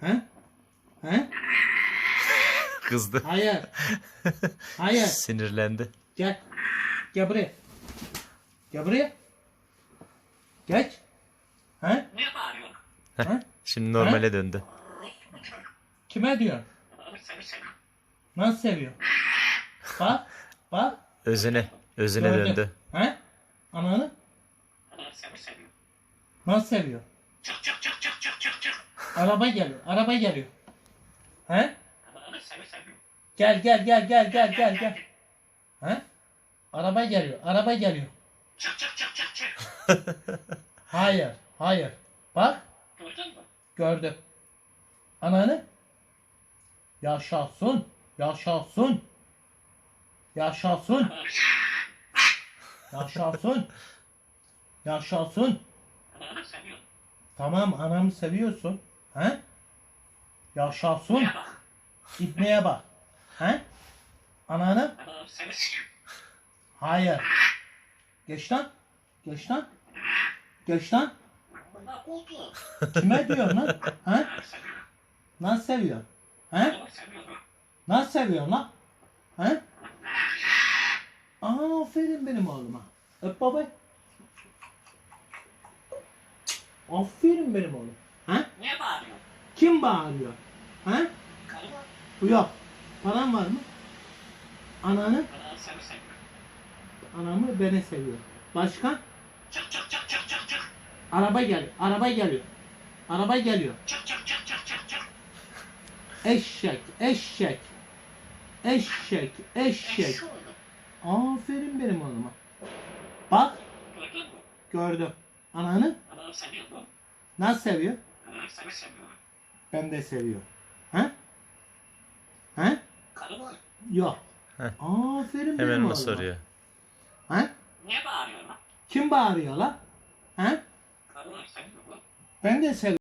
He? He? Kızdı. Hayır. Hayır. Sinirlendi. Gel. Gel buraya. Gel buraya. Geç. He? Ne bağırıyorsun? He? Şimdi normale döndü. Kime diyor? Seni seviyorum. Nasıl seviyor? Bak. Bak. Özüne. Özüne Gördüm. döndü. He? Ananı Seni seviyorum. nasıl seviyor? Çık çık çık çık çık çık çık. Araba geliyor. Araba geliyor. He? Gel gel gel gel gel gel gel. He? Araba geliyor. Araba geliyor. Çık çık çık çık çık. Hayır. Hayır. Bak. Duydun mu? Gördüm. Ananı. Yaşasın. Yaşasın. Yaşasın. Yaşasın. Yaşasın. Tamam anamı seviyorsun. He? Yaşasın. Ne bak? İbneye bak. He? Ananı. Seni. Hayır. Geç lan. Geç lan. Geç lan. Kime diyorsun lan? He? Seni seviyorum. Nasıl seviyor? He? Seni seviyorum. Nasıl seviyorsun lan? He? Aferin benim oğluma. Öp baba. Aferin benim oğlum. He? Ne bağırıyorsun? Kim bağırıyor? He? Karı var. Bu yok. Paran var mı? Ananı, Seni seviyorum. anamı beni seviyor. Başka? Çık çık çık çık çık çık. Araba geliyor. Araba geliyor. Araba geliyor. Çık çık çık çık çık çık. Eşek, eşek. Eşek, eşek. Eşşoğlu. Aferin benim oğluma. Bak, Duydun mu? gördüm. Ananı Ananı seviyorum. nasıl seviyor? Seni seviyorum. Ben de seviyorum. He? He? Karı var. Yok. Heh. Aferin benim Hemen oğluma. onu soruyor. He? Ne bağırıyorsun lan? Kim bağırıyor lan? He? Karı var seviyorum. Ben de seviyorum.